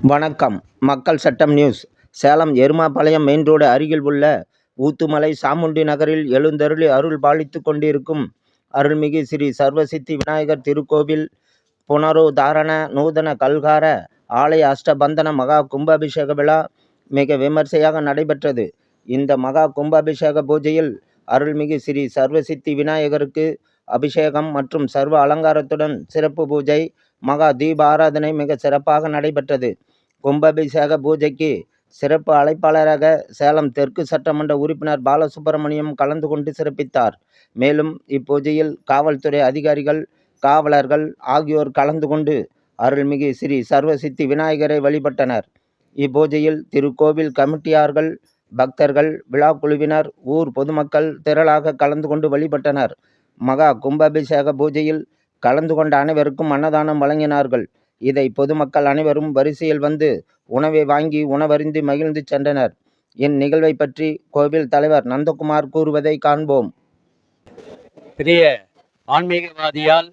வணக்கம். மக்கள் சட்டம் news. Salem Erumapalayam main road அருகில் உள்ள ஊத்துமலை சாமுண்டி நகரில் எழுந்தருளி அருள் பாலித்துக் கொண்டிருக்கும் அருள்மிகு ஸ்ரீ சர்வசித்தி விநாயகர் திருக்கோவில் புனருதாரண நூதன கல்கார ஆலய அஷ்டபந்தன மகா கும்பாபிஷேக விழா மிக விமர்சையாக நடைபெற்றது. இந்த மகா கும்பாபிஷேக பூஜையில் அருள்மிகு ஸ்ரீ சர்வசித்தி விநாயகருக்கு அபிஷேகம் மற்றும் சர்வ அலங்காரத்துடன் சிறப்பு பூஜை மகா தீப ஆராதனை மிக சிறப்பாக நடைபெற்றது. கும்பாபிஷேக பூஜைக்கு சிறப்பு அழைப்பாளராக சேலம் தெற்கு சட்டமன்ற உறுப்பினர் பாலசுப்பிரமணியம் கலந்து கொண்டு சிறப்பித்தார். மேலும் இப்பூஜையில் காவல்துறை அதிகாரிகள் காவலர்கள் ஆகியோர் கலந்து கொண்டு அருள்மிகு ஸ்ரீ சர்வசித்தி விநாயகரை வழிபட்டனர். இப்பூஜையில் திருக்கோவில் கமிட்டியார்கள் பக்தர்கள் விழா குழுவினர் ஊர் பொதுமக்கள் திரளாக கலந்து கொண்டு வழிபட்டனர். மகா கும்பாபிஷேக பூஜையில் கலந்து கொண்ட அனைவருக்கும் அன்னதானம் வழங்கினார்கள். இதை பொதுமக்கள் அனைவரும் வரிசையில் வந்து உணவை வாங்கி உணவருந்தி மகிழ்ந்து சென்றனர். இந்நிகழ்வை பற்றி கோவில் தலைவர் நந்தகுமார் கூறுவதை காண்போம். பெரிய ஆன்மீகவாதியால்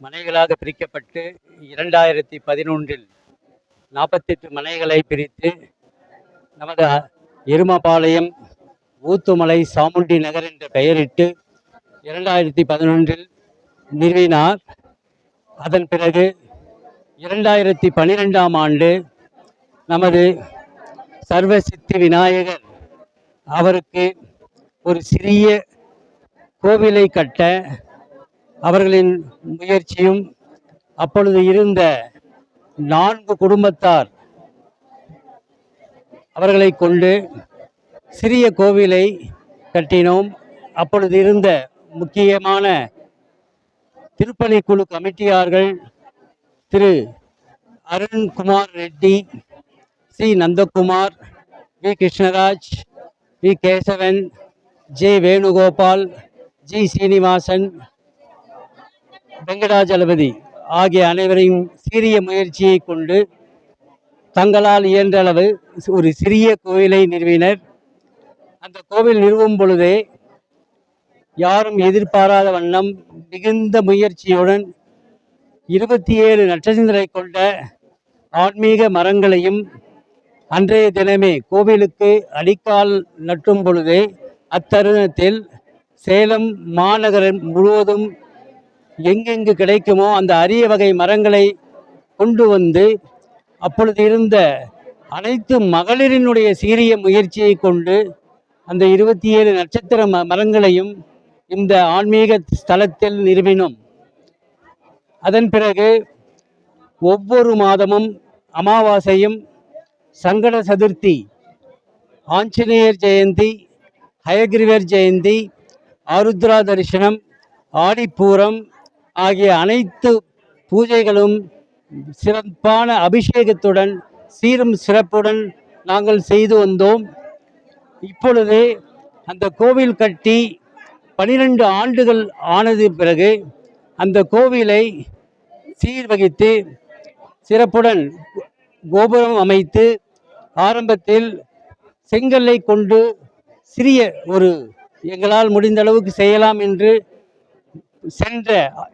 மனைகளாக பிரிக்கப்பட்டு இரண்டாயிரத்தி பதினொன்றில் நாற்பத்தெட்டு மனைகளை பிரித்து நமது எருமபாளையம் ஊத்துமலை சாமுண்டி நகர் என்ற பெயரிட்டு இரண்டாயிரத்தி பதினொன்றில் நிறுவினார். அதன் பிறகு இரண்டாயிரத்தி பன்னிரெண்டாம் ஆண்டு நமது சர்வசித்தி விநாயகர் அவருக்கு ஒரு சிறிய கோவிலை கட்ட அவர்களின் முயற்சியும் அப்பொழுது இருந்த நான்கு குடும்பத்தார் அவர்களை கொண்டு சிறிய கோவிலை கட்டினோம். அப்பொழுது இருந்த முக்கியமான திருப்பணிக்குழு கமிட்டியார்கள் Thiru Arunkumar Reddy C. Nandakumar V. Krishnaraj V. Kesavan J. Venugopal G. Srinivasan Venkatajalapathy ஆகிய அனைவரையும் சீரிய முயற்சியை கொண்டு தங்களால் இயன்ற அளவு ஒரு சிறிய கோவிலை நிறுவினர். அந்த கோவில் நிறுவும் பொழுதே யாரும் எதிர்பாராத வண்ணம் மிகுந்த முயற்சியுடன் இருபத்தி ஏழு நட்சத்திரங்களை கொண்ட ஆன்மீக மரங்களையும் அன்றைய தினமே கோவிலுக்கு அடிக்கால் நட்டும் பொழுதே அத்தருணத்தில் சேலம் மாநகரம் முழுவதும் எங்கெங்கு கிடைக்குமோ அந்த அரிய வகை மரங்களை கொண்டு வந்து அப்பொழுது இருந்த அனைத்து மகளிரினுடைய சீரிய முயற்சியை கொண்டு அந்த இருபத்தி ஏழு நட்சத்திர ம மரங்களையும் இந்த ஆன்மீக ஸ்தலத்தில் நிறுவினோம். அதன் பிறகு ஒவ்வொரு மாதமும் அமாவாசையும் சங்கட சதுர்த்தி ஆஞ்சநேயர் ஜெயந்தி ஹயக்ரிவர் ஜெயந்தி ஆருத்ரா தரிசனம் ஆடிப்பூரம் ஆகிய அனைத்து பூஜைகளும் சிறப்பான அபிஷேகத்துடன் சீரும் சிறப்புடன் நாங்கள் செய்து வந்தோம். இப்பொழுது அந்த கோவில் கட்டி பனிரெண்டு ஆண்டுகள் ஆனது பிறகு அந்த கோவிலை சீர்வகித்து சிறப்புடன் கோபுரம் அமைத்து ஆரம்பத்தில் செங்கல்லை கொண்டு சிறிய ஒரு எங்களால் முடிந்த அளவுக்கு செய்யலாம் என்று சென்ற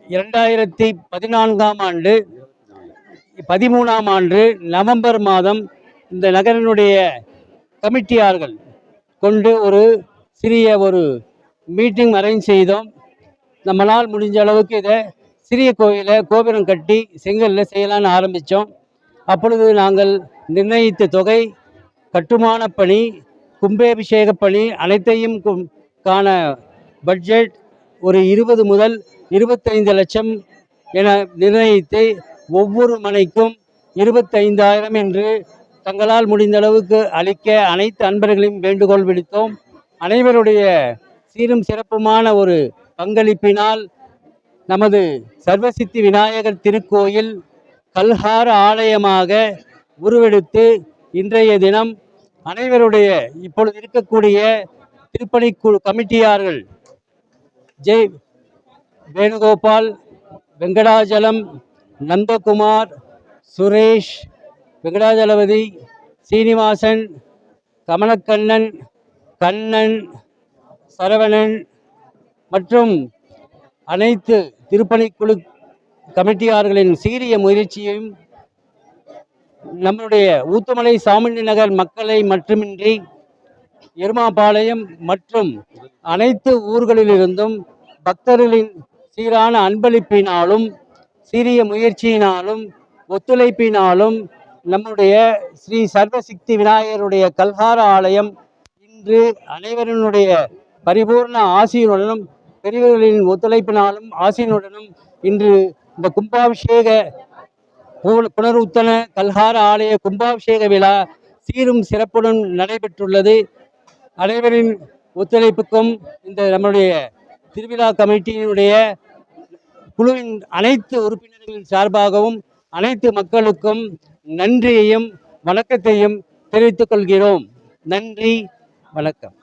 இரண்டாயிரத்தி பதினான்காம் ஆண்டு பதிமூணாம் ஆண்டு நவம்பர் மாதம் இந்த நகரினுடைய கமிட்டியார்கள் கொண்டு ஒரு சிறிய ஒரு மீட்டிங் அரேஞ்ச் செய்தோம். நம்மளால் முடிஞ்ச அளவுக்கு இதை சிறிய கோயிலை கோபுரம் கட்டி செங்கல்ல செய்யலான்னு ஆரம்பித்தோம் அப்பொழுது நாங்கள் நிர்ணயித்த தொகை கட்டுமான பணி கும்பாபிஷேக பணி அனைத்தையும் காண பட்ஜெட் ஒரு இருபது முதல் இருபத்தைந்து லட்சம் என நிர்ணயித்து ஒவ்வொரு மனைக்கும் இருபத்தைந்தாயிரம் என்று தங்களால் முடிந்த அளவுக்கு அளிக்க அனைத்து அன்பர்களையும் வேண்டுகோள் விடுத்தோம். அனைவருடைய சீரும் சிறப்புமான ஒரு பங்களிப்பினால் நமது சர்வசித்தி விநாயகர் திருக்கோயில் கல்ஹார ஆலயமாக உருவெடுத்து இன்றைய தினம் அனைவருடைய இப்பொழுது இருக்கக்கூடிய திருப்பணிக்குழு கமிட்டியார்கள் ஜெய் வேணுகோபால் வெங்கடாஜலம் நந்தகுமார் சுரேஷ் வெங்கடாஜலபதி சீனிவாசன் கமலக்கண்ணன் கண்ணன் சரவணன் மற்றும் அனைத்து திருப்பணிக்குழு கமிட்டியார்களின் சீரிய முயற்சியையும் நம்மளுடைய ஊத்துமலை சாமுண்டி நகர் மக்களை மட்டுமின்றி எருமாபாளையம் மற்றும் அனைத்து ஊர்களிலிருந்தும் பக்தர்களின் சீரான அன்பளிப்பினாலும் சிறிய முயற்சியினாலும் ஒத்துழைப்பினாலும் நம்முடைய ஸ்ரீ சர்வசக்தி விநாயகருடைய கல்கார ஆலயம் இன்று அனைவரினுடைய பரிபூர்ண ஆசியுடனும் பெரியவர்களின் ஒத்துழைப்பினாலும் ஆசியுடனும் இன்று இந்த கும்பாபிஷேக புனருத்தன கல்ஹார ஆலய கும்பாபிஷேக விழா சீரும் சிறப்புடன் நடைபெற்றுள்ளது. அனைவரின் ஒத்துழைப்புக்கும் இந்த நம்முடைய திருவிழா கமிட்டியினுடைய குழுவின் அனைத்து உறுப்பினர்களின் சார்பாகவும் அனைத்து மக்களுக்கும் நன்றியையும் வணக்கத்தையும் தெரிவித்துக் கொள்கிறோம். நன்றி வணக்கம்.